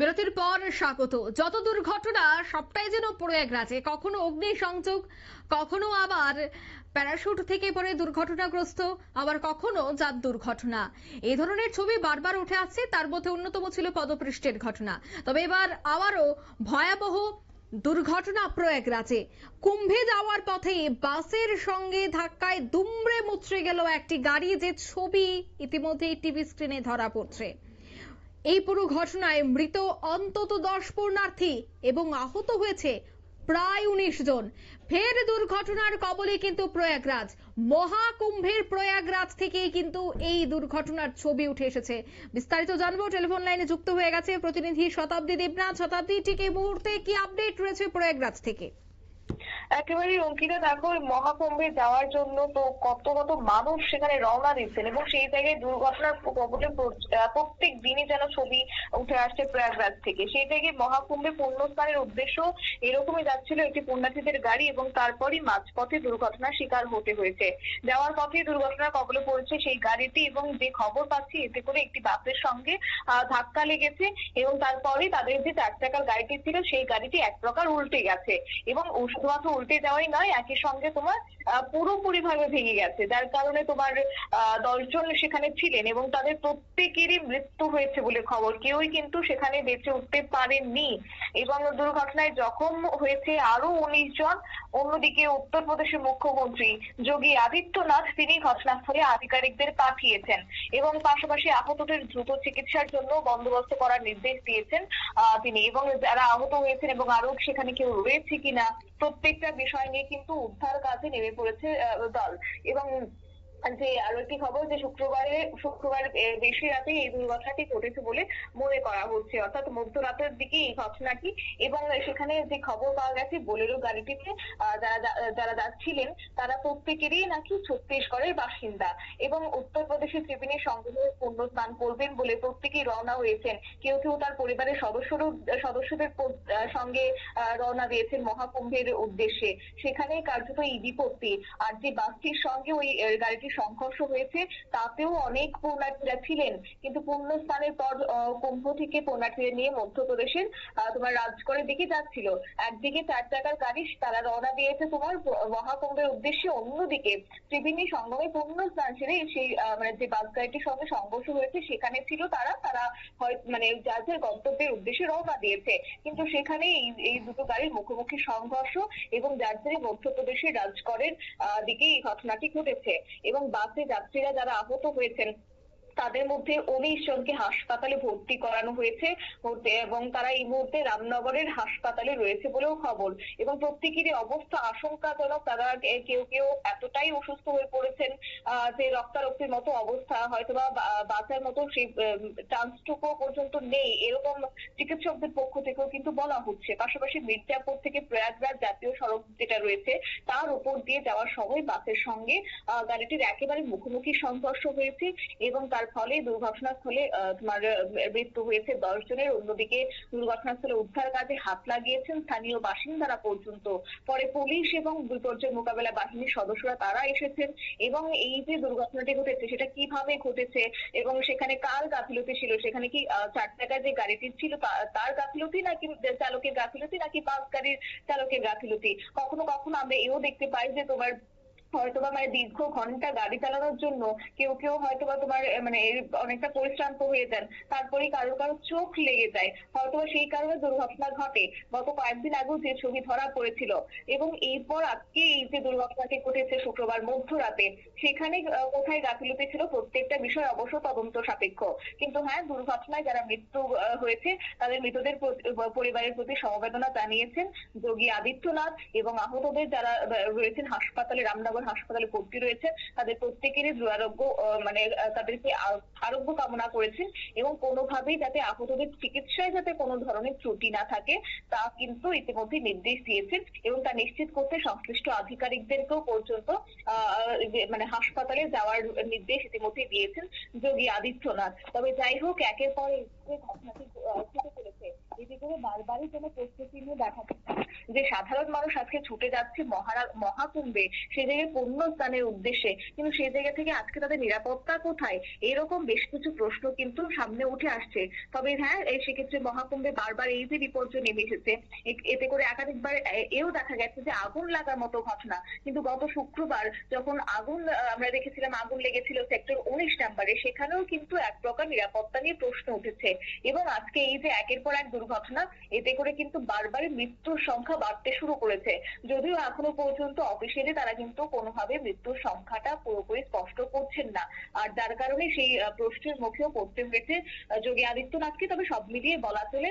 বিরতির পর স্বাগত। যত দুর্ঘটনা, সবটাই যেন প্রয়াগরাজে কখনো অগ্নি সংযোগ কখনো আবার প্যারাশুট থেকে পড়ে দুর্ঘটনাগ্রস্ত, আবার কখনো যাত দুর্ঘটনা। এই ধরনের ছবি বারবার উঠে আসছে, তার মধ্যে অন্যতম ছিল পদপৃষ্ঠের ঘটনা। তবে এবার আবারও ভয়াবহ দুর্ঘটনা প্রয়াগরাজে কুম্ভে যাওয়ার পথে বাসের সঙ্গে ধাক্কায় দুমড়ে মুচড়ে গেল একটি গাড়ি, যে ছবি ইতিমধ্যেই টিভি স্ক্রিনে ধরা পড়ছে। এই পুরো ঘটনায় মৃত অন্তত দশ পূর্ণার্থী এবং আহত হয়েছে প্রায় উনিশ জন। ফের দুর্ঘটনার কবলে কিন্তু প্রয়াগরাজ। মহাকুম্ভের প্রয়াগরাজ থেকেই কিন্তু এই দুর্ঘটনার ছবি উঠে এসেছে। বিস্তারিত জানব, টেলিফোন লাইনে যুক্ত হয়ে গেছে প্রতিনিধি শতাব্দী দেবনাথ। শতাব্দী, ঠিক এই মুহূর্তে কি আপডেট রয়েছে প্রয়াগরাজ থেকে? একেবারে অঙ্কিতা, দেখো মহাকুম্ভে যাওয়ার জন্য তো কত কত মানুষ সেখানে রওনা দিচ্ছেন এবং সেই জায়গায় দুর্ঘটনার কবলে প্রত্যেক দিনই যেন ছবি উঠে আসছে প্রয়াগরাজ থেকে। সেই জায়গায় মহাকুম্ভে পুণ্যস্নানের উদ্দেশ্য এরকমই যাচ্ছিল একটি পুণ্যার্থীদের গাড়ি এবং তারপরই মাঝপথে দুর্ঘটনার শিকার হতে হয়েছে। যাওয়ার পথে দুর্ঘটনার কবলে পড়েছে সেই গাড়িটি এবং যে খবর পাচ্ছি এতে করে একটি বাসের সঙ্গে ধাক্কা লেগেছে এবং তারপরে তাদের যে চার চাকার গাড়িটি ছিল সেই গাড়িটি এক প্রকার উল্টে গেছে এবং শুধুমাত্র উল্টে যাওয়াই নয়, একই সঙ্গে তোমার পুরোপুরি ভাবে ভেঙে গেছে। যার কারণে তোমার দশজন সেখানে ছিলেন এবং তাদের প্রত্যেকেরই মৃত্যু হয়েছে বলে খবর। কেউই কিন্তু সেখানে বেঁচে উঠতে পারেননি। এবং দুর্ঘটনায় জখম হয়েছে আরও উনিশ জন। অন্যদিকে উত্তরপ্রদেশের মুখ্যমন্ত্রী যোগী আদিত্যনাথ তিনি ঘটনাস্থলে আধিকারিকদের পাঠিয়েছেন এবং পাশাপাশি আহতদের দ্রুত চিকিৎসার জন্য বন্দোবস্ত করার নির্দেশ দিয়েছেন তিনি। এবং যারা আহত হয়েছেন এবং আরও সেখানে কেউ রয়েছে কিনা, প্রত্যেকটা বিষয় নিয়ে কিন্তু উদ্ধার কাজে নেমে পড়েছে দল। এবং যে আরও একটি খবর যে শুক্রবারে শুক্রবার বেশি রাতে এই দুর্ঘটনাটি ঘটেছে বলে মনে করা হচ্ছে। অর্থাৎ মধ্যরাতের দিকে এই ঘটনাটি এবং সেখানে যে খবর পাওয়া গেছে বোলেরো গাড়িটিতে যারা যারা যাচ্ছিলেন তারা প্রত্যেকেরই নাকি ছত্তিশগড়ের বাসিন্দা এবং উত্তরপ্রদেশের ত্রিবেণী সংগ্রহে পূর্ণ স্নান করবেন বলে প্রত্যেকেই রওনা হয়েছেন। কেউ কেউ তার পরিবারের সদস্যরও সদস্যদের সঙ্গে রওনা দিয়েছেন মহাকুম্ভের উদ্দেশ্যে। সেখানে কার্যত এই বিপত্তি। আর যে বাসটির সঙ্গে ওই আহ, গাড়িটির সংঘর্ষ হয়েছে, তাতেও অনেক পুণ্যার্থীরা ছিলেন। কিন্তু পুণ্যস্থানের পর কুম্ভ থেকে পুণ্যার্থীদের নিয়ে মধ্যপ্রদেশের তোমার রাজগড়ের দিকে যাচ্ছিল। একদিকে চার চাকার গাড়ি, তারা রওনা দিয়েছে তোমার মহাকুম্ভের উদ্দেশ্যে। অন্যদিকে ত্রিবেণী সঙ্গমে পুণ্যস্থান ছেড়ে সেই মানে যে বাস গাড়িটির সঙ্গে সংঘর্ষ হয়েছে, সেখানে ছিল তারা। তারা হয় মানে যার গন্তব্যের উদ্দেশ্যে রওনা দিয়েছে। কিন্তু সেখানে এই দুটো গাড়ির মুখোমুখি সংঘর্ষ এবং যার জেরে মধ্যপ্রদেশের রাজগড়ের দিকে এই ঘটনাটি ঘটেছে। এবং বাসে যাত্রীরা যারা আহত হয়েছেন তাদের মধ্যে উনিশ জনকে হাসপাতালে ভর্তি করানো হয়েছে এবং তারা এই মুহূর্তে রামনগরের হাসপাতালে রয়েছে বলেও খবর। এবং প্রত্যেকেরই অবস্থা আশঙ্কাজনক, তারা কেউ কেউ এতটাই অসুস্থ হয়ে পড়েছেন যে রক্তারক্তির মতো অবস্থা হয়তো বা বা- বাঁচার মতো সেই চান্সটুকু পর্যন্ত নেই। এরকম চিকিৎসকদের পক্ষ থেকেও কিন্তু বলা হচ্ছে। পাশাপাশি মির্জাপুর থেকে প্রয়াগরাজ জাতীয় সড়ক যেটা রয়েছে, তার উপর দিয়ে যাওয়ার সময় বাসের সঙ্গে গাড়িটির একেবারে মুখোমুখি সংঘর্ষ হয়েছে এবং তার ফলে দুর্ঘটনাস্থলে তোমার মৃত্যু হয়েছে দশ জনের। অন্যদিকে দুর্ঘটনাস্থলে উদ্ধার কাজে হাত লাগিয়েছেন স্থানীয় বাসিন্দারা পর্যন্ত। পরে পুলিশ এবং বিপর্যয় মোকাবেলা বাহিনীর সদস্যরা তারা এসেছেন এবং এই যে দুর্ঘটনাটি ঘটেছে, সেটা কীভাবে ঘটেছে এবং সেখানে কার গাফিলতি ছিল? সেখানে কি চার চাকার যে গাড়িটি ছিল তার গাফিলতি নাকি চালকের গাফিলতি নাকি বাস গাড়ির চালকের গাফিলতি? কখনো কখনো আমরা এও দেখতে পাই যে তোমার হয়তোবা মানে দীর্ঘ ঘণ্টা গাড়ি চালানোর জন্য কেউ কেউ হয়তোবা তোমার মানে অনেকটা পরিশ্রান্ত হয়ে যান। তারপরে কারও কারও চোখ লেগে যায়। হয়তোবা সেই কারণে দুর্ঘটনা ঘটে। গত কয়েকদিন আগেও যে ছবি ধরা পড়েছিল। এবং এরপর আজকে এই যে দুর্ঘটনাটি ঘটেছে শুক্রবার মধ্যরাতে, সেখানে কোথায় গাফিলতি ছিল প্রত্যেকটা বিষয় অবশ্য তদন্ত সাপেক্ষ। কিন্তু হ্যাঁ দুর্ঘটনায় যারা মৃত্যু হয়েছে, তাদের মৃতদের পরিবারের প্রতি সমবেদনা জানিয়েছেন যোগী আদিত্যনাথ এবং আহতদের যারা রয়েছেন হাসপাতালে রামনগর হাসপাতালে ভর্তি রয়েছে। তাদের প্রত্যেকেরই দুরারোগ্য মানে তাদেরকে আরোগ্য কামনা করেছেন এবং কোনোভাবেই যাতে আহতদের চিকিৎসায় যাতে কোনো ধরনের ত্রুটি না থাকে, তা কিন্তু ইতিমধ্যে নির্দেশ দিয়েছেন এবং তা নিশ্চিত করতে সংশ্লিষ্ট আধিকারিকদেরকেও পর্যন্ত মানে হাসপাতালে যাওয়ার নির্দেশ ইতিমধ্যে দিয়েছেন যোগী আদিত্যনাথ। তবে যাই হোক, একের পর ঘটনাটি ঘটে চলেছে এটি করে বারবারই যেন প্রস্তুতি নিয়ে দেখা যে সাধারণ মানুষ আজকে ছুটে যাচ্ছে মহাকুম্ভে সেই জায়গায় পুণ্য স্নানের উদ্দেশ্যে, কিন্তু সেই জায়গা থেকে আজকে তাদের নিরাপত্তা কোথায়? এরকম বেশ কিছু প্রশ্ন কিন্তু সামনে উঠে আসছে। তবে হ্যাঁ সেক্ষেত্রে মহাকুম্ভে বারবার এই যে বিপর্যয় নেমে এসেছে এতে করে একাধিকবার এও দেখা গেছে যে আগুন লাগার মতো ঘটনা। কিন্তু গত শুক্রবার যখন আগুন আমরা দেখেছিলাম আগুন লেগেছিল সেক্টর উনিশ নাম্বারে, সেখানেও কিন্তু এক প্রকার নিরাপত্তা নিয়ে প্রশ্ন উঠেছে। এবং আজকে এই যে একের পর এক দুর্ঘটনা এতে করে কিন্তু বারবার মৃত্যুর সংখ্যা বাড়তে শুরু করেছে। যদিও এখনও পর্যন্ত অফিসিয়ালি তারা কিন্তু কোনোভাবে মৃত্যুর সংখ্যাটা পুরোপুরি স্পষ্ট করছেন না। আর যার কারণে সেই প্রশ্নের মুখেও পড়তে হয়েছে যোগী আদিত্যনাথকে। তবে সব মিলিয়ে বলা চলে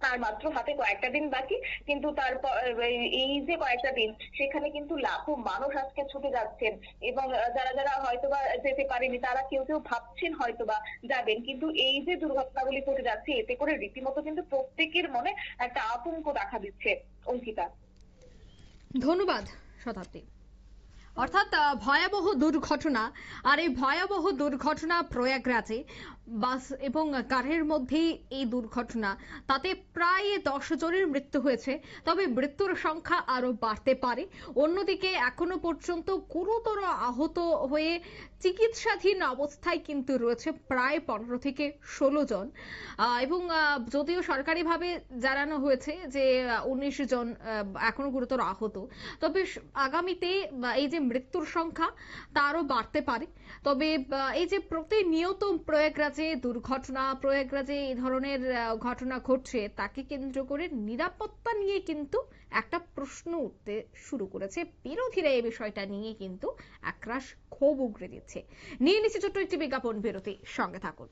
আর মাত্র হাতে কয়েকটা দিন বাকি, কিন্তু তারপর, এই- যে কয়েকটা দিন, সেখানে কিন্তু লাখো মানুষ আজকে ছুটে যাচ্ছেন। এবং যারা যারা হয়তোবা যেতে পারেনি, তারা কেউ কেউ ভাবছেন হয়তোবা যাবেন, কিন্তু এই যে দুর্ঘটনাগুলি ঘটে যাচ্ছে, এতে করে রীতিমতো কিন্তু প্রত্যেকের মনে একটা আতঙ্ক দেখা দিচ্ছে। অঙ্কিতা। ধন্যবাদ শতাব্দী। অর্থাৎ ভয়াবহ দুর্ঘটনা। আর এই ভয়াবহ দুর্ঘটনা প্রয়াগরাজে বাস এবং কারের মধ্যেই এই দুর্ঘটনা। তাতে প্রায় দশ জনের মৃত্যু হয়েছে, তবে মৃত্যুর সংখ্যা আরও বাড়তে পারে। অন্যদিকে, এখনও পর্যন্ত গুরুতর আহত হয়ে চিকিৎসাধীন অবস্থায় কিন্তু রয়েছে প্রায় পনেরো থেকে ষোলো জন। এবং যদিও সরকারিভাবে জানানো হয়েছে যে উনিশ জন এখনও গুরুতর আহত, তবে আগামীতে এই যে মৃত্যুর সংখ্যা তা আরও বাড়তে পারে। তবে এই যে প্রতিনিয়ত প্রয়াগরাজে দুর্ঘটনা, প্রয়াগরাজে এই ধরনের ঘটনা ঘটছে, তাকে কেন্দ্র করে নিরাপত্তা নিয়ে কিন্তু একটা প্রশ্ন উঠতে শুরু করেছে। বিরোধীরা এই বিষয়টা নিয়ে কিন্তু একরাশ ক্ষোভ উগরে দিচ্ছে। নিয়ে নিচ্ছে ছোট্ট একটি বিজ্ঞাপন বিরতি সঙ্গে থাকুন।